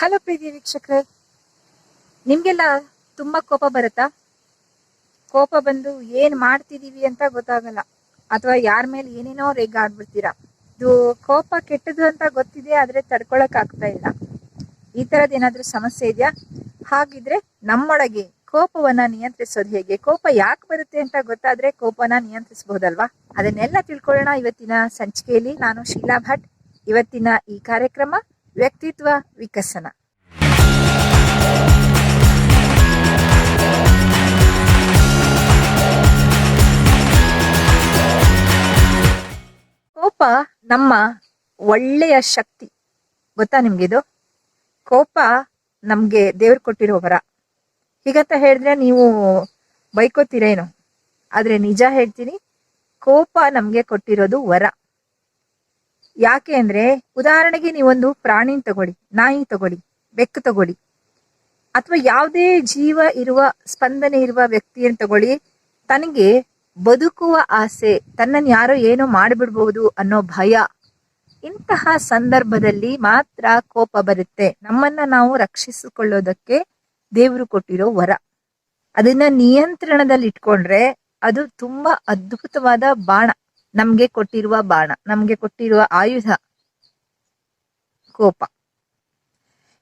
Hello ಪ್ರೀತಿ ವೀಕ್ಷಕರೇ, ನಿಮ್ಗೆಲ್ಲ ತುಂಬಾ ಕೋಪ ಬರುತ್ತಾ? ಕೋಪ ಬಂದು ಏನ್ ಮಾಡ್ತಿದೀವಿ ಅಂತ ಗೊತ್ತಾಗಲ್ಲ. ಅಥವಾ ಯಾರ ಮೇಲೆ ಏನೇನೋ ರೇಗ ಆಗ್ಬಿಡ್ತೀರಾ. ಇದು ಕೋಪ ಕೆಟ್ಟದು ಅಂತ ಗೊತ್ತಿದೆ, ಆದ್ರೆ ತಡ್ಕೊಳಕ್ ಆಗ್ತಾ ಇಲ್ಲ. ಈ ತರದ ಏನಾದ್ರೂ ಸಮಸ್ಯೆ ಇದೆಯಾ? ಹಾಗಿದ್ರೆ ನಮ್ಮೊಳಗೆ ಕೋಪವನ್ನ ನಿಯಂತ್ರಿಸೋದು ಹೇಗೆ? ಕೋಪ ಯಾಕೆ ಬರುತ್ತೆ ಅಂತ ಗೊತ್ತಾದ್ರೆ ಕೋಪನ ನಿಯಂತ್ರಿಸಬಹುದಲ್ವಾ ಅದನ್ನೆಲ್ಲ ತಿಳ್ಕೊಳ್ಳೋಣ ಇವತ್ತಿನ ಸಂಚಿಕೆಯಲ್ಲಿ. ನಾನು ಶೀಲಾ ಭಟ್. ಇವತ್ತಿನ ಈ ಕಾರ್ಯಕ್ರಮ ವ್ಯಕ್ತಿತ್ವ ವಿಕಸನ. ಕೋಪ ನಮ್ಮ ಒಳ್ಳೆಯ ಶಕ್ತಿ. ಗೊತ್ತಾ ನಿಮ್ಗಿದು? ಕೋಪ ನಮ್ಗೆ ದೇವ್ರು ಕೊಟ್ಟಿರೋ ವರ. ಹೀಗಂತ ಹೇಳಿದ್ರೆ ನೀವು ಬೈಕೋತೀರೇನು? ಆದ್ರೆ ನಿಜ ಹೇಳ್ತೀನಿ, ಕೋಪ ನಮ್ಗೆ ಕೊಟ್ಟಿರೋದು ವರ. ಯಾಕೆ ಅಂದ್ರೆ, ಉದಾಹರಣೆಗೆ ನೀವೊಂದು ಪ್ರಾಣಿನ ತಗೊಳ್ಳಿ, ನಾಯಿ ತಗೊಳ್ಳಿ, ಬೆಕ್ಕು ತಗೊಳ್ಳಿ. ಅಥವಾ ಯಾವುದೇ ಜೀವ ಇರುವ, ಸ್ಪಂದನೆ ಇರುವ ವ್ಯಕ್ತಿಯನ್ನು ತಗೊಳ್ಳಿ. ತನಗೆ ಬದುಕುವ ಆಸೆ, ತನ್ನನ್ನು ಯಾರೋ ಏನೋ ಮಾಡಿಬಿಡ್ಬಹುದು ಅನ್ನೋ ಭಯ, ಇಂತಹ ಸಂದರ್ಭದಲ್ಲಿ ಮಾತ್ರ ಕೋಪ ಬರುತ್ತೆ. ನಮ್ಮನ್ನ ನಾವು ರಕ್ಷಿಸಿಕೊಳ್ಳೋದಕ್ಕೆ ದೇವರು ಕೊಟ್ಟಿರೋ ವರ. ಅದನ್ನ ನಿಯಂತ್ರಣದಲ್ಲಿ ಇಟ್ಕೊಂಡ್ರೆ ಅದು ತುಂಬಾ ಅದ್ಭುತವಾದ ಬಾಣ. ನಮ್ಗೆ ಕೊಟ್ಟಿರುವ ಬಾಣ, ನಮ್ಗೆ ಕೊಟ್ಟಿರುವ ಆಯುಧ, ಕೋಪ.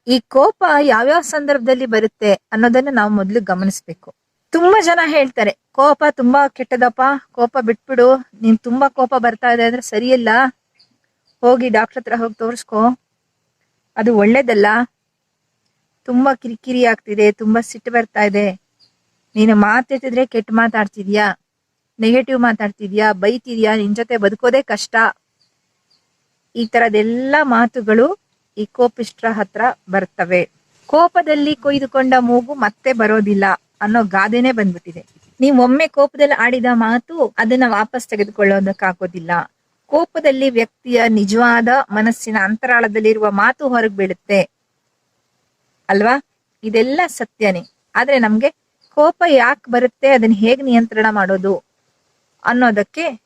ಈ ಕೋಪ ಯಾವ್ಯಾವ ಸಂದರ್ಭದಲ್ಲಿ ಬರುತ್ತೆ ಅನ್ನೋದನ್ನ ನಾವು ಮೊದಲು ಗಮನಿಸ್ಬೇಕು. ತುಂಬಾ ಜನ ಹೇಳ್ತಾರೆ, ಕೋಪ ತುಂಬಾ ಕೆಟ್ಟದಪ್ಪ, ಕೋಪ ಬಿಟ್ಬಿಡು, ನೀನ್ ತುಂಬಾ ಕೋಪ ಬರ್ತಾ ಇದೆ ಅಂದ್ರೆ ಸರಿಯಲ್ಲ, ಹೋಗಿ ಡಾಕ್ಟರ್ ಹತ್ರ ಹೋಗಿ ತೋರಿಸ್ಕೊ, ಅದು ಒಳ್ಳೇದಲ್ಲ, ತುಂಬಾ ಕಿರಿಕಿರಿ ಆಗ್ತಿದೆ, ತುಂಬಾ ಸಿಟ್ಟು ಬರ್ತಾ ಇದೆ, ನೀನು ಮಾತಾಡ್ತಿದ್ರೆ ಕೆಟ್ಟ ಮಾತಾಡ್ತಿದ್ಯಾ? ನೆಗೆಟಿವ್ ಮಾತಾಡ್ತಿದ್ಯಾ, ಬೈತಿದ್ಯಾ, ನಿನ್ ಜೊತೆ ಬದುಕೋದೇ ಕಷ್ಟ. ಈ ತರದೆಲ್ಲ ಮಾತುಗಳು ಈ ಕೋಪಿಷ್ಟ್ರ ಹತ್ರ ಬರ್ತವೆ. ಕೋಪದಲ್ಲಿ ಕೊಯ್ದುಕೊಂಡ ಮೂಗು ಮತ್ತೆ ಬರೋದಿಲ್ಲ ಅನ್ನೋ ಗಾದೆನೆ ಬಂದ್ಬಿಟ್ಟಿದೆ. ನೀವು ಒಮ್ಮೆ ಕೋಪದಲ್ಲಿ ಆಡಿದ ಮಾತು ಅದನ್ನ ವಾಪಸ್ ತೆಗೆದುಕೊಳ್ಳೋದಕ್ಕಾಗೋದಿಲ್ಲ ಕೋಪದಲ್ಲಿ ವ್ಯಕ್ತಿಯ ನಿಜವಾದ ಮನಸ್ಸಿನ ಅಂತರಾಳದಲ್ಲಿರುವ ಮಾತು ಹೊರಗೆ ಬೀಳುತ್ತೆ. ಅಲ್ವಾ? ಇದೆಲ್ಲ ಸತ್ಯನೇ. ಆದ್ರೆ ನಮ್ಗೆ ಕೋಪ ಯಾಕೆ ಬರುತ್ತೆ, ಅದನ್ನ ಹೇಗ್ ನಿಯಂತ್ರಣ ಮಾಡೋದು? ಅನ್ನೋದಕ್ಕೆ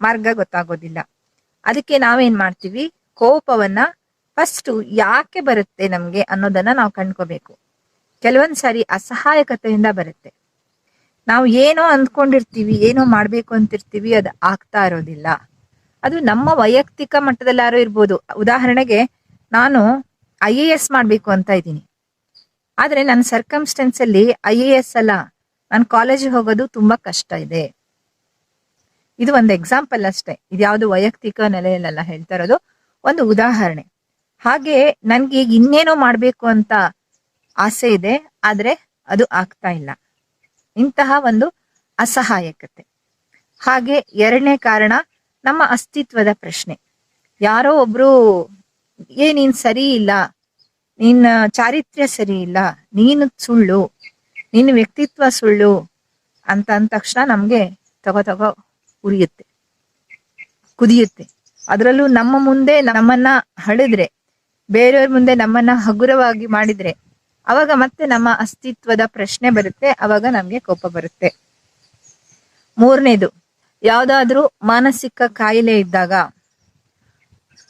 ಮಾರ್ಗ ಗೊತ್ತಾಗೋದಿಲ್ಲ. ಅದಕ್ಕೆ ನಾವೇನ್ ಮಾಡ್ತೀವಿ? ಕೋಪವನ್ನ ಫಸ್ಟ್ ಯಾಕೆ ಬರುತ್ತೆ ನಮ್ಗೆ ಅನ್ನೋದನ್ನ ನಾವು ಕಂಡ್ಕೋಬೇಕು. ಕೆಲವೊಂದ್ ಸಾರಿ ಅಸಹಾಯಕತೆಯಿಂದ ಬರುತ್ತೆ. ನಾವು ಏನೋ ಅಂದ್ಕೊಂಡಿರ್ತೀವಿ, ಏನೋ ಮಾಡ್ಬೇಕು ಅಂತಿರ್ತೀವಿ, ಅದು ಆಗ್ತಾ ಇರೋದಿಲ್ಲ. ಅದು ನಮ್ಮ ವೈಯಕ್ತಿಕ ಮಟ್ಟದಲ್ಲಾರು ಇರ್ಬೋದು. ಉದಾಹರಣೆಗೆ ನಾನು ಐ ಎ ಎಸ್ ಮಾಡ್ಬೇಕು ಅಂತ ಇದ್ದೀನಿ. ಆದ್ರೆ ನನ್ನ ಸರ್ಕಮ್ಸ್ಟೆನ್ಸ್ ಅಲ್ಲಿ ಐ ಎ ಎಸ್ ಅಲ್ಲ. ನಾನು ಕಾಲೇಜಿಗೆ ಹೋಗೋದು ತುಂಬಾ ಕಷ್ಟ ಇದೆ. ಇದು ಒಂದು ಎಕ್ಸಾಂಪಲ್ ಅಷ್ಟೇ. ಇದ್ಯಾವುದು ವೈಯಕ್ತಿಕ ನೆಲೆಯಲ್ಲೆಲ್ಲ ಹೇಳ್ತಾ ಇರೋದು. ಒಂದು ಉದಾಹರಣೆ. ಹಾಗೆ ನನ್ಗೆ ಈಗ ಇನ್ನೇನೋ ಮಾಡ್ಬೇಕು ಅಂತ ಆಸೆ ಇದೆ, ಆದ್ರೆ ಅದು ಆಗ್ತಾ ಇಲ್ಲ. ಇಂತಹ ಒಂದು ಅಸಹಾಯಕತೆ. ಹಾಗೆ ಎರಡನೇ ಕಾರಣ, ನಮ್ಮ ಅಸ್ತಿತ್ವದ ಪ್ರಶ್ನೆ. ಯಾರೋ ಒಬ್ರು, ಏ, ನೀನ್ ಸರಿ ಇಲ್ಲ. ನಿನ್ನ ಚಾರಿತ್ರ್ಯ ಸರಿ ಇಲ್ಲ. ನೀನು ಸುಳ್ಳು. ನಿನ್ನ ವ್ಯಕ್ತಿತ್ವ ಸುಳ್ಳು. ಅಂತ ಅಂದ ತಕ್ಷಣ ನಮ್ಗೆ ತಗೋ ತಗೋ ಉರಿಯುತ್ತೆ, ಕುದಿಯುತ್ತೆ. ಅದರಲ್ಲೂ ನಮ್ಮ ಮುಂದೆ ನಮ್ಮನ್ನ ಹಳಿದ್ರೆ, ಬೇರೆಯವ್ರ ಮುಂದೆ ನಮ್ಮನ್ನ ಹಗುರವಾಗಿ ಮಾಡಿದ್ರೆ, ಅವಾಗ ಮತ್ತೆ ನಮ್ಮ ಅಸ್ತಿತ್ವದ ಪ್ರಶ್ನೆ ಬರುತ್ತೆ, ಅವಾಗ ನಮ್ಗೆ ಕೋಪ ಬರುತ್ತೆ. ಮೂರನೇದು, ಯಾವ್ದಾದ್ರೂ ಮಾನಸಿಕ ಕಾಯಿಲೆ ಇದ್ದಾಗ,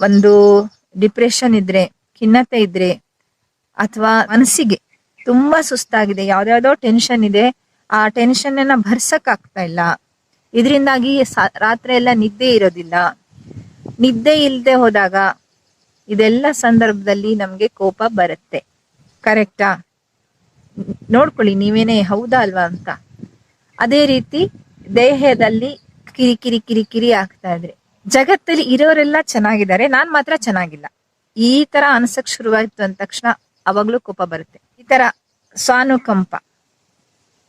ಒಂದು ಡಿಪ್ರೆಷನ್ ಇದ್ರೆ, ಖಿನ್ನತೆ ಇದ್ರೆ, ಅಥವಾ ಮನಸ್ಸಿಗೆ ತುಂಬಾ ಸುಸ್ತಾಗಿದೆ ಯಾವ್ದಾವ್ದೋ ಟೆನ್ಷನ್ ಇದೆ, ಆ ಟೆನ್ಷನ್ ಅನ್ನ ಭರ್ಸಕ್ ಆಗ್ತಾ ಇಲ್ಲ. ಇದರಿಂದಾಗಿ ರಾತ್ರಿ ಎಲ್ಲ ನಿದ್ದೆ ಇರೋದಿಲ್ಲ. ನಿದ್ದೆ ಇಲ್ಲದೆ ಹೋದಾಗ ಇದೆಲ್ಲ ಸಂದರ್ಭದಲ್ಲಿ ನಮ್ಗೆ ಕೋಪ ಬರುತ್ತೆ. ಕರೆಕ್ಟಾ? ನೋಡ್ಕೊಳ್ಳಿ, ನೀವೇನೇ ಹೌದಾ ಅಲ್ವಾ ಅಂತ. ಅದೇ ರೀತಿ ದೇಹದಲ್ಲಿ ಕಿರಿ ಕಿರಿ ಕಿರಿ ಆಗ್ತಾ ಇದ್ರೆ. ಜಗತ್ತಲ್ಲಿ ಇರೋರೆಲ್ಲ ಚೆನ್ನಾಗಿದ್ದಾರೆ, ನಾನ್ ಮಾತ್ರ ಚೆನ್ನಾಗಿಲ್ಲ. ಈ ತರ ಅನ್ಸಕ್ ಶುರುವಾಯ್ತು ಅಂದ ತಕ್ಷಣ ಅವಾಗ್ಲೂ ಕೋಪ ಬರುತ್ತೆ. ಈ ತರ ಸ್ವಾನುಕಂಪ.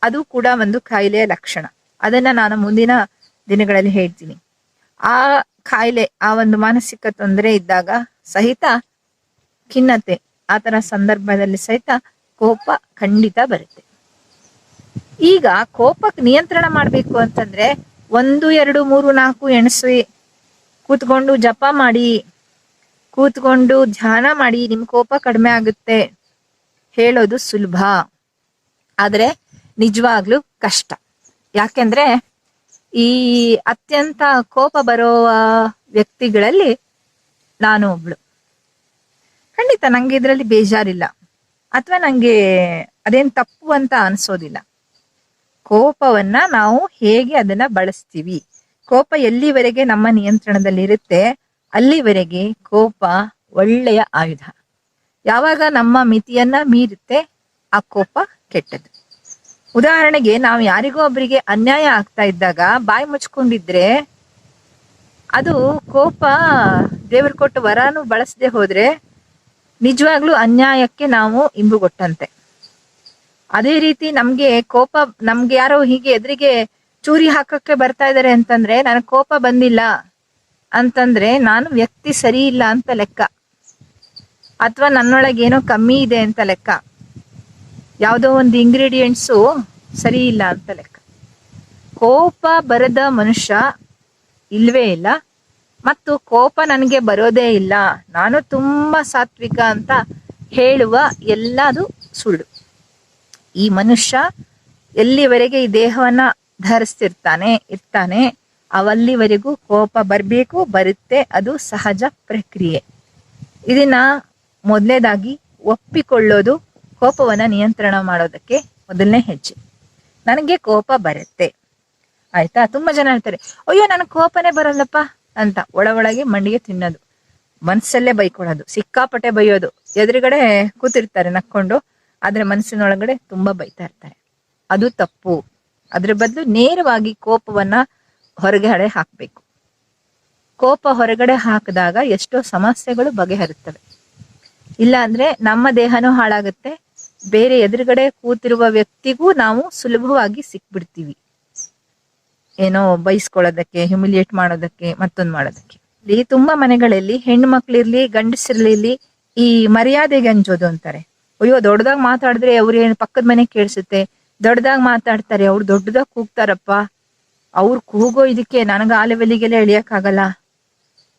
ಅದು ಕೂಡ ಒಂದು ಕಾಯಿಲೆಯ ಲಕ್ಷಣ. ಅದನ್ನ ನಾನು ಮುಂದಿನ ದಿನಗಳಲ್ಲಿ ಹೇಳ್ತೀನಿ. ಆ ಕಾಯಿಲೆ, ಆ ಒಂದು ಮಾನಸಿಕ ತೊಂದರೆ ಇದ್ದಾಗ ಸಹಿತ ಖಿನ್ನತೆ ಆತರ ತರ ಸಂದರ್ಭದಲ್ಲಿ ಸಹಿತ ಕೋಪ ಖಂಡಿತ ಬರುತ್ತೆ. ಈಗ ಕೋಪಕ್ಕೆ ನಿಯಂತ್ರಣ ಮಾಡ್ಬೇಕು ಅಂತಂದ್ರೆ ಒಂದು, ಎರಡು, ಮೂರು, ನಾಲ್ಕು ಎಣಸಿ ಕೂತ್ಕೊಂಡು ಜಪ ಮಾಡಿ, ಕೂತ್ಕೊಂಡು ಧ್ಯಾನ ಮಾಡಿ ನಿಮ್ ಕೋಪ ಕಡಿಮೆ ಆಗುತ್ತೆ ಹೇಳೋದು ಸುಲಭ. ಆದ್ರೆ ನಿಜವಾಗ್ಲೂ ಕಷ್ಟ. ಯಾಕೆಂದ್ರೆ ಈ ಅತ್ಯಂತ ಕೋಪ ಬರುವ ವ್ಯಕ್ತಿಗಳಲ್ಲಿ ನಾನು ಒಬ್ಳು. ಖಂಡಿತ ನಂಗೆ ಇದರಲ್ಲಿ ಬೇಜಾರಿಲ್ಲ. ಅಥವಾ ನಂಗೆ ಅದೇನ್ ತಪ್ಪು ಅಂತ ಅನ್ಸೋದಿಲ್ಲ. ಕೋಪವನ್ನ ನಾವು ಹೇಗೆ ಅದನ್ನ ಬಳಸ್ತೀವಿ? ಕೋಪ ಎಲ್ಲಿವರೆಗೆ ನಮ್ಮ ನಿಯಂತ್ರಣದಲ್ಲಿ ಇರುತ್ತೆ? ಅಲ್ಲಿವರೆಗೆ ಕೋಪ ಒಳ್ಳೆಯ ಆಯುಧ. ಯಾವಾಗ ನಮ್ಮ ಮಿತಿಯನ್ನ ಮೀರುತ್ತೆ, ಆ ಕೋಪ ಕೆಟ್ಟದ್ದು. ಉದಾಹರಣೆಗೆ ನಾವು ಯಾರಿಗೋ ಒಬ್ಬರಿಗೆ ಅನ್ಯಾಯ ಆಗ್ತಾ ಇದ್ದಾಗ ಬಾಯಿ ಮುಚ್ಕೊಂಡಿದ್ರೆ ಅದು ಕೋಪ ದೇವರು ಕೊಟ್ಟು ವರಾನು ಬಳಸದೆ ಹೋದ್ರೆ ನಿಜವಾಗ್ಲೂ ಅನ್ಯಾಯಕ್ಕೆ ನಾವು ಇಂಬುಗೊಟ್ಟಂತೆ. ಅದೇ ರೀತಿ ನಮ್ಗೆ ಕೋಪ, ನಮ್ಗೆ ಯಾರೋ ಹೀಗೆ ಎದುರಿಗೆ ಚೂರಿ ಹಾಕಕ್ಕೆ ಬರ್ತಾ ಇದಾರೆ ಅಂತಂದ್ರೆ, ನನಗೆ ಕೋಪ ಬಂದಿಲ್ಲ ಅಂತಂದ್ರೆ ನಾನು ವ್ಯಕ್ತಿ ಸರಿ ಇಲ್ಲ ಅಂತ ಲೆಕ್ಕ. ಅಥವಾ ನನ್ನೊಳಗೇನೋ ಕಮ್ಮಿ ಇದೆ ಅಂತ ಲೆಕ್ಕ. ಯಾವುದೋ ಒಂದು ಇಂಗ್ರೀಡಿಯೆಂಟ್ಸು ಸರಿ ಇಲ್ಲ ಅಂತ ಲೆಕ್ಕ. ಕೋಪ ಬರದ ಮನುಷ್ಯ ಇಲ್ವೇ ಇಲ್ಲ. ಮತ್ತು ಕೋಪ ನನಗೆ ಬರೋದೇ ಇಲ್ಲ. ನಾನು ತುಂಬ ಸಾತ್ವಿಕ ಅಂತ ಹೇಳುವ ಎಲ್ಲದು ಸುಳ್ಳು. ಈ ಮನುಷ್ಯ ಎಲ್ಲಿವರೆಗೆ ಈ ದೇಹವನ್ನ ಧರಿಸ್ತಿರ್ತಾನೆ, ಇರ್ತಾನೆ, ಅವಲ್ಲಿವರೆಗೂ ಕೋಪ ಬರಬೇಕು, ಬರುತ್ತೆ, ಅದು ಸಹಜ ಪ್ರಕ್ರಿಯೆ. ಇದನ್ನ ಮೊದಲನೇದಾಗಿ ಒಪ್ಪಿಕೊಳ್ಳೋದು ಕೋಪವನ್ನ ನಿಯಂತ್ರಣ ಮಾಡೋದಕ್ಕೆ ಮೊದಲನೇ ಹೆಜ್ಜೆ. ನನಗೆ ಕೋಪ ಬರುತ್ತೆ. ಆಯ್ತಾ? ತುಂಬಾ ಜನ ಹೇಳ್ತಾರೆ, ಅಯ್ಯೋ, ನನಗೆ ಕೋಪನೇ ಬರಲ್ಲಪ್ಪ ಅಂತ ಒಳ ಒಳಗೆ ಮಂಡಿಗೆ ತಿನ್ನೋದು. ಮನ್ಸಲ್ಲೇ ಬೈಕೊಳ್ಳೋದು. ಸಿಕ್ಕಾಪಟ್ಟೆ ಬೈಯೋದು. ಎದುರುಗಡೆ ಕೂತಿರ್ತಾರೆ, ನಕ್ಕೊಂಡು. ಆದ್ರೆ ಮನಸ್ಸಿನೊಳಗಡೆ ತುಂಬಾ ಬೈತಾ ಇರ್ತಾರೆ. ಅದು ತಪ್ಪು. ಅದ್ರ ಬದಲು ನೇರವಾಗಿ ಕೋಪವನ್ನ ಹೊರಗಡೆ ಹಾಕ್ಬೇಕು. ಕೋಪ ಹೊರಗಡೆ ಹಾಕಿದಾಗ ಎಷ್ಟೋ ಸಮಸ್ಯೆಗಳು ಬಗೆಹರುತ್ತವೆ. ಇಲ್ಲ ಅಂದ್ರೆ ನಮ್ಮ ದೇಹನೂ ಹಾಳಾಗುತ್ತೆ ಬೇರೆ ಎದುರುಗಡೆ ಕೂತಿರುವ ವ್ಯಕ್ತಿಗೂ ನಾವು ಸುಲಭವಾಗಿ ಸಿಕ್ಬಿಡ್ತೀವಿ. ಏನೋ ಬೈಸ್ಕೊಳ್ಳೋದಕ್ಕೆ ಹ್ಯುಮಿಲಿಯೇಟ್ ಮಾಡೋದಕ್ಕೆ, ಮತ್ತೊಂದು ಮಾಡೋದಕ್ಕೆ. ಇಲ್ಲಿ ತುಂಬಾ ಮನೆಗಳಲ್ಲಿ ಹೆಣ್ಣು ಮಕ್ಳಿರ್ಲಿ ಗಂಡಸಿರ್ಲಿ ಈ ಮರ್ಯಾದೆಗೆ ಅಂಜೋದು ಅಂತಾರೆ. ಅಯ್ಯೋ, ದೊಡ್ಡದಾಗ ಮಾತಾಡಿದ್ರೆ ಅವ್ರ ಏನು ಪಕ್ಕದ ಮನೆ ಕೇಳಿಸುತ್ತೆ? ದೊಡ್ಡದಾಗ ಮಾತಾಡ್ತಾರೆ, ಅವ್ರು ದೊಡ್ಡದಾಗ ಕೂಗ್ತಾರಪ್ಪ. ಅವ್ರು ಕೂಗೋ ಇದಕ್ಕೆ ನನಗ ಆ ಎಳಿಯಕ್ಕಾಗಲ್ಲ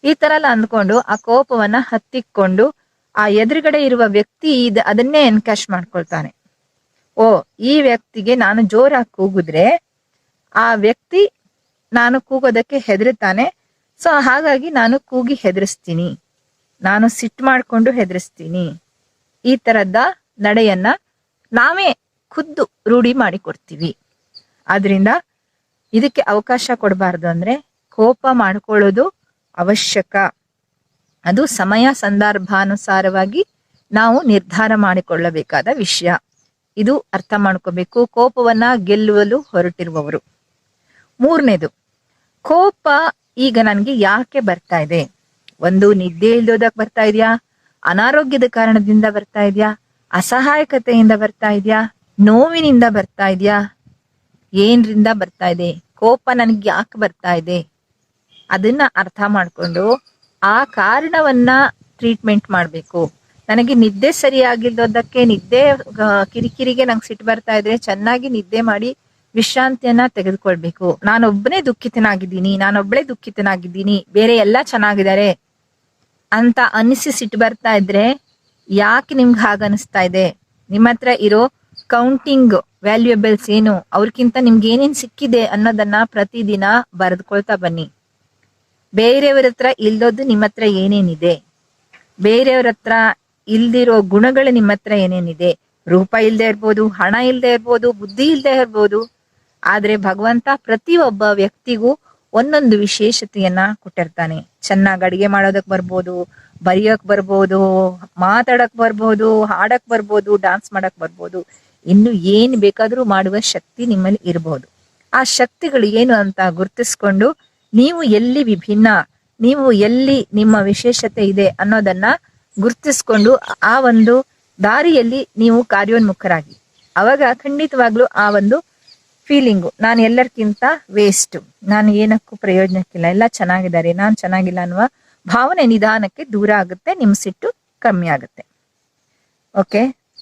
ಈ ತರ ಎಲ್ಲ ಅಂದ್ಕೊಂಡು ಆ ಕೋಪವನ್ನ ಹತ್ತಿಕೊಂಡು ಆ ಎದುರುಗಡೆ ಇರುವ ವ್ಯಕ್ತಿ ಇದ್ ಅದನ್ನೇ ಎನ್ಕ್ಯಾಶ್ ಮಾಡ್ಕೊಳ್ತಾನೆ. ಓ, ಈ ವ್ಯಕ್ತಿಗೆ ನಾನು ಜೋರಾಗಿ ಕೂಗಿದ್ರೆ ಆ ವ್ಯಕ್ತಿ ನಾನು ಕೂಗೋದಕ್ಕೆ ಹೆದರುತ್ತಾನೆ. ಸೊ, ಹಾಗಾಗಿ ನಾನು ಕೂಗಿ ಹೆದರಿಸ್ತೀನಿ. ನಾನು ಸಿಟ್ಟು ಮಾಡಿಕೊಂಡು ಹೆದರಿಸ್ತೀನಿ. ಈ ತರದ ನಡೆಯನ್ನ ನಾವೇ ಖುದ್ದು ರೂಢಿ ಮಾಡಿಕೊಡ್ತೀವಿ. ಆದ್ರಿಂದ ಇದಕ್ಕೆ ಅವಕಾಶ ಕೊಡಬಾರ್ದು ಅಂದ್ರೆ ಕೋಪ ಮಾಡ್ಕೊಳ್ಳೋದು ಅವಶ್ಯಕ. ಅದು ಸಮಯ ಸಂದರ್ಭಾನುಸಾರವಾಗಿ ನಾವು ನಿರ್ಧಾರ ಮಾಡಿಕೊಳ್ಳಬೇಕಾದ ವಿಷಯ. ಇದು ಅರ್ಥ ಮಾಡ್ಕೋಬೇಕು. ಕೋಪವನ್ನ ಗೆಲ್ಲುವಲು ಹೊರಟಿರುವವರು. ಮೂರನೇದು, ಕೋಪ ಈಗ ನನಗೆ ಯಾಕೆ ಬರ್ತಾ ಇದೆ? ಒಂದು ನಿದ್ದೆ ಇಲ್ದೋದಕ್ ಬರ್ತಾ ಇದೆಯಾ? ಅನಾರೋಗ್ಯದ ಕಾರಣದಿಂದ ಬರ್ತಾ ಇದೆಯಾ? ಅಸಹಾಯಕತೆಯಿಂದ ಬರ್ತಾ ಇದೆಯಾ? ನೋವಿನಿಂದ ಬರ್ತಾ ಇದೆಯಾ? ಏನ್ರಿಂದ ಬರ್ತಾ ಇದೆ? ಕೋಪ ನನಗೆ ಯಾಕೆ ಬರ್ತಾ ಇದೆ? ಅದನ್ನ ಅರ್ಥ ಮಾಡ್ಕೊಂಡು ಆ ಕಾರಣವನ್ನ ಟ್ರೀಟ್ಮೆಂಟ್ ಮಾಡ್ಬೇಕು. ನನಗೆ ನಿದ್ದೆ ಸರಿಯಾಗಿಲ್ಲದಕ್ಕೆ ನಿದ್ದೆ ಕಿರಿಕಿರಿಗೆ ನಂಗೆ ಸಿಟ್ಟು ಬರ್ತಾ ಇದ್ರೆ ಚೆನ್ನಾಗಿ ನಿದ್ದೆ ಮಾಡಿ ವಿಶ್ರಾಂತಿಯನ್ನ ತೆಗೆದುಕೊಳ್ಬೇಕು. ನಾನೊಬ್ಬನೇ ದುಃಖಿತನಾಗಿದ್ದೀನಿ ನಾನೊಬ್ಬಳೇ ದುಃಖಿತನಾಗಿದ್ದೀನಿ, ಬೇರೆ ಎಲ್ಲ ಚೆನ್ನಾಗಿದ್ದಾರೆ ಅಂತ ಅನಿಸಿ ಸಿಟ್ಟು ಬರ್ತಾ ಇದ್ರೆ ಯಾಕೆ ನಿಮ್ಗೆ ಹಾಗ ಅನಿಸ್ತಾ ಇದೆ? ನಿಮ್ಮ ಹತ್ರ ಇರೋ ಕೌಂಟಿಂಗ್ ವ್ಯಾಲ್ಯೂಯಬಲ್ಸ್ ಏನು? ಅವ್ರಕ್ಕಿಂತ ನಿಮ್ಗೆ ಏನೇನ್ ಸಿಕ್ಕಿದೆ ಅನ್ನೋದನ್ನ ಪ್ರತಿದಿನ ಬರೆದುಕೊಳ್ತಾ ಬನ್ನಿ. ಬೇರೆಯವ್ರ ಹತ್ರ ಇಲ್ದೋದು ನಿಮ್ಮ ಹತ್ರ ಏನೇನಿದೆ? ಬೇರೆಯವ್ರ ಹತ್ರ ಇಲ್ದಿರೋ ಗುಣಗಳು ನಿಮ್ಮ ಹತ್ರ ಏನೇನಿದೆ? ರೂಪ ಇಲ್ದೇ ಇರ್ಬೋದು, ಹಣ ಇಲ್ದೇ ಇರ್ಬೋದು, ಬುದ್ಧಿ ಇಲ್ದೇ ಇರ್ಬೋದು. ಆದ್ರೆ ಭಗವಂತ ಪ್ರತಿಯೊಬ್ಬ ವ್ಯಕ್ತಿಗೂ ಒಂದೊಂದು ವಿಶೇಷತೆಯನ್ನ ಕೊಟ್ಟಿರ್ತಾನೆ. ಚೆನ್ನಾಗಿ ಅಡಿಗೆ ಮಾಡೋದಕ್ ಬರ್ಬೋದು, ಬರಿಯೋಕ್ ಬರ್ಬೋದು, ಮಾತಾಡಕ್ ಬರ್ಬೋದು, ಹಾಡಕ್ ಬರ್ಬೋದು ಡಾನ್ಸ್ ಮಾಡಕ್ ಬರ್ಬೋದು. ಇನ್ನು ಏನ್ ಬೇಕಾದ್ರೂ ಮಾಡುವ ಶಕ್ತಿ ನಿಮ್ಮಲ್ಲಿ ಇರ್ಬೋದು. ಆ ಶಕ್ತಿಗಳು ಏನು ಅಂತ ಗುರ್ತಿಸ್ಕೊಂಡು ನೀವು ಎಲ್ಲಿ ವಿಭಿನ್ನ, ನೀವು ಎಲ್ಲಿ ನಿಮ್ಮ ವಿಶೇಷತೆ ಇದೆ ಅನ್ನೋದನ್ನ ಗುರ್ತಿಸ್ಕೊಂಡು ಆ ಒಂದು ದಾರಿಯಲ್ಲಿ ನೀವು ಕಾರ್ಯೋನ್ಮುಖರಾಗಿ. ಅವಾಗ ಖಂಡಿತವಾಗ್ಲೂ ಆ ಒಂದು ಫೀಲಿಂಗು ನಾನು ಎಲ್ಲರಿಗಿಂತ ವೇಸ್ಟ್ ನಾನು ಏನಕ್ಕೂ ಪ್ರಯೋಜನಕ್ಕಿಲ್ಲ, ಎಲ್ಲ ಚೆನ್ನಾಗಿದ್ದಾರೆ, ನಾನು ಚೆನ್ನಾಗಿಲ್ಲ ಅನ್ನುವ ಭಾವನೆ ನಿಧಾನಕ್ಕೆ ದೂರ ಆಗುತ್ತೆ ನಿಮ್ಮ ಸಿಟ್ಟು ಕಮ್ಮಿ ಆಗುತ್ತೆ. ಓಕೆ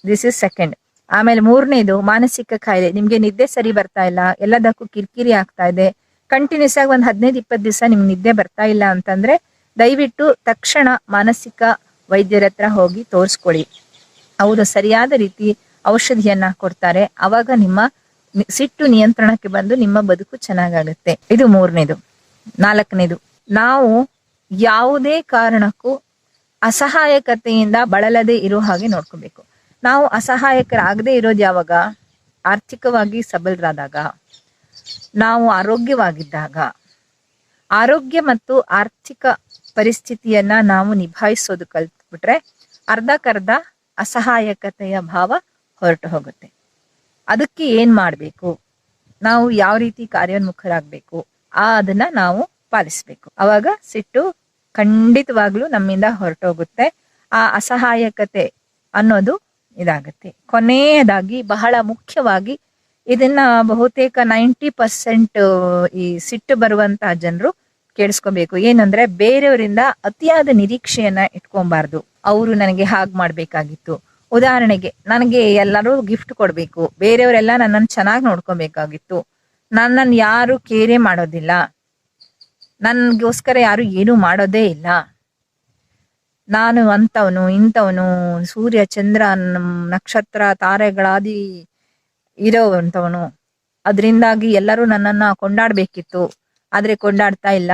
ದಿಸ್ ಇಸ್ ಸೆಕೆಂಡ್ ಆಮೇಲೆ ಮೂರನೇದು, ಮಾನಸಿಕ ಕಾಯಿಲೆ. ನಿಮ್ಗೆ ನಿದ್ದೆ ಸರಿ ಬರ್ತಾ ಇಲ್ಲ, ಎಲ್ಲದಕ್ಕೂ ಕಿರಿಕಿರಿ ಆಗ್ತಾ ಇದೆ ಕಂಟಿನ್ಯೂಸ್ ಆಗಿ ಒಂದು ಹದಿನೈದು ಇಪ್ಪತ್ತು ದಿವಸ ನಿಮ್ಗೆ ನಿದ್ದೆ ಬರ್ತಾ ಇಲ್ಲ ಅಂತಂದ್ರೆ ದಯವಿಟ್ಟು ತಕ್ಷಣ ಮಾನಸಿಕ ವೈದ್ಯರ ಹತ್ರ ಹೋಗಿ ತೋರಿಸ್ಕೊಳ್ಳಿ. ಅವರು ಸರಿಯಾದ ರೀತಿ ಔಷಧಿಯನ್ನ ಕೊಡ್ತಾರೆ. ಅವಾಗ ನಿಮ್ಮ ಸಿಟ್ಟು ನಿಯಂತ್ರಣಕ್ಕೆ ಬಂದು ನಿಮ್ಮ ಬದುಕು ಚೆನ್ನಾಗಾಗುತ್ತೆ. ಇದು ಮೂರನೇದು. ನಾಲ್ಕನೇದು. ನಾವು ಯಾವುದೇ ಕಾರಣಕ್ಕೂ ಅಸಹಾಯಕತೆಯಿಂದ ಬಳಲದೆ ಇರೋ ಹಾಗೆ ನೋಡ್ಕೋಬೇಕು. ನಾವು ಅಸಹಾಯಕರಾಗದೇ ಇರೋದು ಯಾವಾಗ? ಆರ್ಥಿಕವಾಗಿ ಸಬಲರಾದಾಗ. ನಾವು ಆರೋಗ್ಯವಾಗಿದ್ದಾಗ, ಆರೋಗ್ಯ ಮತ್ತು ಆರ್ಥಿಕ ಪರಿಸ್ಥಿತಿಯನ್ನ ನಾವು ನಿಭಾಯಿಸೋದು ಕಲ್ತ್ಬಿಟ್ರೆ ಅರ್ಧಕ್ಕರ್ಧ ಅಸಹಾಯಕತೆಯ ಭಾವ ಹೊರಟು ಹೋಗುತ್ತೆ. ಅದಕ್ಕೆ ಏನ್ ಮಾಡಬೇಕು? ನಾವು ಯಾವ ರೀತಿ ಕಾರ್ಯೋನ್ಮುಖರಾಗಬೇಕು? ಆ ಅದನ್ನ ನಾವು ಪಾಲಿಸ್ಬೇಕು. ಅವಾಗ ಸಿಟ್ಟು ಖಂಡಿತವಾಗ್ಲೂ ನಮ್ಮಿಂದ ಹೊರಟೋಗುತ್ತೆ. ಆ ಅಸಹಾಯಕತೆ ಅನ್ನೋದು ಇದಾಗುತ್ತೆ. ಕೊನೆಯದಾಗಿ ಬಹಳ ಮುಖ್ಯವಾಗಿ ಇದನ್ನ ಬಹುತೇಕ ನೈಂಟಿ ಪರ್ಸೆಂಟ್ ಈ ಸಿಟ್ಟು ಬರುವಂತಹ ಜನರು ಕೇಳಿಸ್ಕೋಬೇಕು. ಏನಂದ್ರೆ ಬೇರೆಯವರಿಂದ ಅತಿಯಾದ ನಿರೀಕ್ಷೆಯನ್ನ ಇಟ್ಕೊಬಾರ್ದು. ಅವರು ನನಗೆ ಹಾಗೆ ಮಾಡ್ಬೇಕಾಗಿತ್ತು. ಉದಾಹರಣೆಗೆ, ನನಗೆ ಎಲ್ಲರೂ ಗಿಫ್ಟ್ ಕೊಡ್ಬೇಕು. ಬೇರೆಯವರೆಲ್ಲ ನನ್ನನ್ನು ಚೆನ್ನಾಗಿ ನೋಡ್ಕೊಬೇಕಾಗಿತ್ತು. ನನ್ನನ್ನು ಯಾರು ಕೇರೆ ಮಾಡೋದಿಲ್ಲ. ನನ್ಗೋಸ್ಕರ ಯಾರು ಏನು ಮಾಡೋದೇ ಇಲ್ಲ. ನಾನು ಅಂತವನು, ಇಂಥವನು, ಸೂರ್ಯ, ಚಂದ್ರ ನಕ್ಷತ್ರ, ತಾರೆಗಳಾದಿ ಇರೋವಂಥವನು ಅದರಿಂದಾಗಿ ಎಲ್ಲರೂ ನನ್ನನ್ನ ಕೊಂಡಾಡ್ಬೇಕಿತ್ತು. ಆದ್ರೆ ಕೊಂಡಾಡ್ತಾ ಇಲ್ಲ.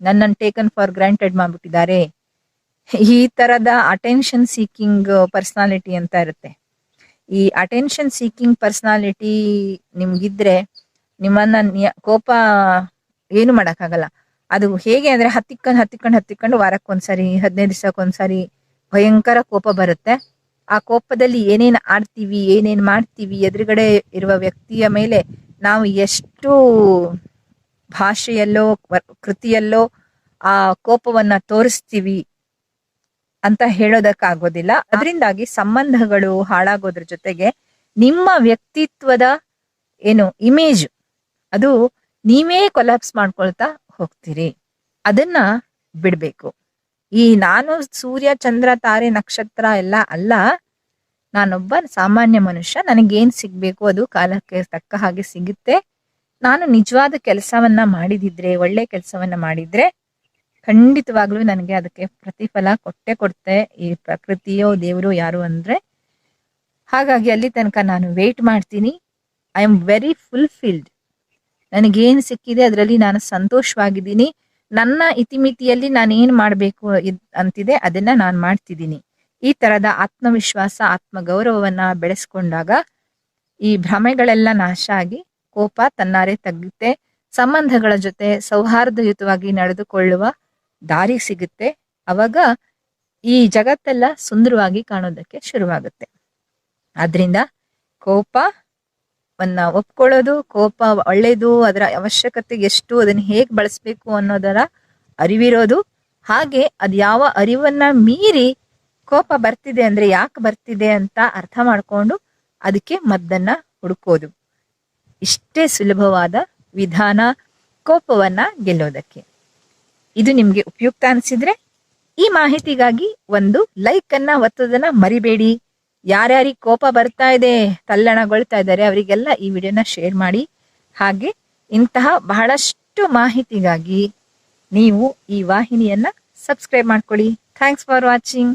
ನನ್ನನ್ನು ಟೇಕನ್ ಫಾರ್ ಗ್ರಾಂಟೆಡ್ ಮಾಡ್ಬಿಟ್ಟಿದ್ದಾರೆ. ಈ ತರದ ಅಟೆನ್ಷನ್ ಸೀಕಿಂಗ್ ಪರ್ಸನಾಲಿಟಿ ಅಂತ ಇರುತ್ತೆ. ಈ ಅಟೆನ್ಷನ್ ಸೀಕಿಂಗ್ ಪರ್ಸನಾಲಿಟಿ ನಿಮ್ಗಿದ್ರೆ ನಿಮ್ಮನ್ನ ಕೋಪ ಏನು ಮಾಡೋಕ್ಕಾಗಲ್ಲ. ಅದು ಹೇಗೆ ಅಂದ್ರೆ ಹತ್ತಿಕ್ಕೊಂಡು ಹತ್ತಿಕ್ಕೊಂಡು ಹತ್ತಿಕ್ಕೊಂಡು ವಾರಕ್ಕೊಂದ್ಸರಿ, ಹದಿನೈದು ದಿವಸಕ್ಕೊಂದ್ಸರಿ ಭಯಂಕರ ಕೋಪ ಬರುತ್ತೆ. ಆ ಕೋಪದಲ್ಲಿ ಏನೇನ್ ಆಡ್ತೀವಿ, ಏನೇನ್ ಮಾಡ್ತೀವಿ, ಎದುರುಗಡೆ ಇರುವ ವ್ಯಕ್ತಿಯ ಮೇಲೆ ನಾವು ಎಷ್ಟು ಭಾಷೆಯಲ್ಲೋ ಕೃತಿಯಲ್ಲೋ ಆ ಕೋಪವನ್ನ ತೋರಿಸ್ತೀವಿ ಅಂತ ಹೇಳೋದಕ್ಕಾಗೋದಿಲ್ಲ. ಅದರಿಂದಾಗಿ ಸಂಬಂಧಗಳು ಹಾಳಾಗೋದ್ರ ಜೊತೆಗೆ ನಿಮ್ಮ ವ್ಯಕ್ತಿತ್ವದ ಏನು ಇಮೇಜ್ ಅದು ನೀವೇ ಕೊಲಾಪ್ಸ್ ಮಾಡ್ಕೊಳ್ತಾ ಹೋಗ್ತೀರಿ. ಅದನ್ನ ಬಿಡ್ಬೇಕು. ಈ ನಾನು ಸೂರ್ಯ, ಚಂದ್ರ, ತಾರೆ, ನಕ್ಷತ್ರ ಎಲ್ಲ ಅಲ್ಲ. ನಾನೊಬ್ಬ ಸಾಮಾನ್ಯ ಮನುಷ್ಯ. ನನಗೇನ್ ಸಿಗ್ಬೇಕು? ಅದು ಕಾಲಕ್ಕೆ ತಕ್ಕ ಹಾಗೆ ಸಿಗುತ್ತೆ. ನಾನು ನಿಜವಾದ ಕೆಲಸವನ್ನ ಮಾಡಿದಿದ್ರೆ, ಒಳ್ಳೆ ಕೆಲಸವನ್ನ ಮಾಡಿದ್ರೆ ಖಂಡಿತವಾಗ್ಲೂ ನನಗೆ ಅದಕ್ಕೆ ಪ್ರತಿಫಲ ಕೊಟ್ಟೆ ಕೊಡ್ತೆ ಈ ಪ್ರಕೃತಿಯೋ, ದೇವರು ಯಾರು ಅಂದ್ರೆ. ಹಾಗಾಗಿ ಅಲ್ಲಿ ತನಕ ನಾನು ವೇಟ್ ಮಾಡ್ತೀನಿ. ಐ ಆಮ್ ವೆರಿ ಫುಲ್ಫಿಲ್ಡ್ ನನಗೇನು ಸಿಕ್ಕಿದೆ, ಅದರಲ್ಲಿ ನಾನು ಸಂತೋಷವಾಗಿದ್ದೀನಿ. ನನ್ನ ಇತಿಮಿತಿಯಲ್ಲಿ ನಾನು ಏನ್ ಮಾಡಬೇಕು ಅಂತಿದೆ, ಅದನ್ನ ನಾನು ಮಾಡ್ತಿದ್ದೀನಿ. ಈ ತರದ ಆತ್ಮವಿಶ್ವಾಸ, ಆತ್ಮಗೌರವವನ್ನ ಬೆಳೆಸ್ಕೊಂಡಾಗ ಈ ಭ್ರಮೆಗಳೆಲ್ಲ ನಾಶ ಆಗಿ ಕೋಪ, ತನ್ನಾರೆ ತಗ್ಗುತ್ತೆ, ಸಂಬಂಧಗಳ ಜೊತೆ ಸೌಹಾರ್ದಯುತವಾಗಿ ನಡೆದುಕೊಳ್ಳುವ ದಾರಿ ಸಿಗುತ್ತೆ. ಅವಾಗ ಈ ಜಗತ್ತೆಲ್ಲ ಸುಂದರವಾಗಿ ಕಾಣೋದಕ್ಕೆ ಶುರುವಾಗುತ್ತೆ. ಆದ್ರಿಂದ ಕೋಪವನ್ನ ಒಪ್ಕೊಳ್ಳೋದು, ಕೋಪ ಒಳ್ಳೇದು ಅದರ ಅವಶ್ಯಕತೆ ಎಷ್ಟು, ಅದನ್ನ ಹೇಗೆ ಬಳಸ್ಬೇಕು ಅನ್ನೋದರ ಅರಿವಿರೋದು. ಹಾಗೆ ಅದು ಯಾವ ಅರಿವನ್ನ ಮೀರಿ ಕೋಪ ಬರ್ತಿದೆ ಅಂದ್ರೆ ಯಾಕೆ ಬರ್ತಿದೆ ಅಂತ ಅರ್ಥ ಮಾಡ್ಕೊಂಡು ಅದಕ್ಕೆ ಮದ್ದನ್ನ ಹುಡುಕೋದು. ಇಷ್ಟೇ ಸುಲಭವಾದ ವಿಧಾನ ಕೋಪವನ್ನ ಗೆಲ್ಲೋದಕ್ಕೆ. ಇದು ನಿಮ್ಗೆ ಉಪಯುಕ್ತ ಅನಿಸಿದ್ರೆ ಈ ಮಾಹಿತಿಗಾಗಿ ಒಂದು ಲೈಕ್ ಅನ್ನ ಒತ್ತೋದನ್ನ ಮರಿಬೇಡಿ. ಯಾರ್ಯಾರಿಗೆ ಕೋಪ ಬರ್ತಾ ಇದೆ, ತಲ್ಲಣಗೊಳ್ತಾ ಇದ್ದಾರೆ, ಅವರಿಗೆಲ್ಲ ಈ ವಿಡಿಯೋನ ಶೇರ್ ಮಾಡಿ. ಹಾಗೆ ಇಂತಹ ಬಹಳಷ್ಟು ಮಾಹಿತಿಗಾಗಿ ನೀವು ಈ ವಾಹಿನಿಯನ್ನ ಸಬ್ಸ್ಕ್ರೈಬ್ ಮಾಡ್ಕೊಳ್ಳಿ. Thanks for watching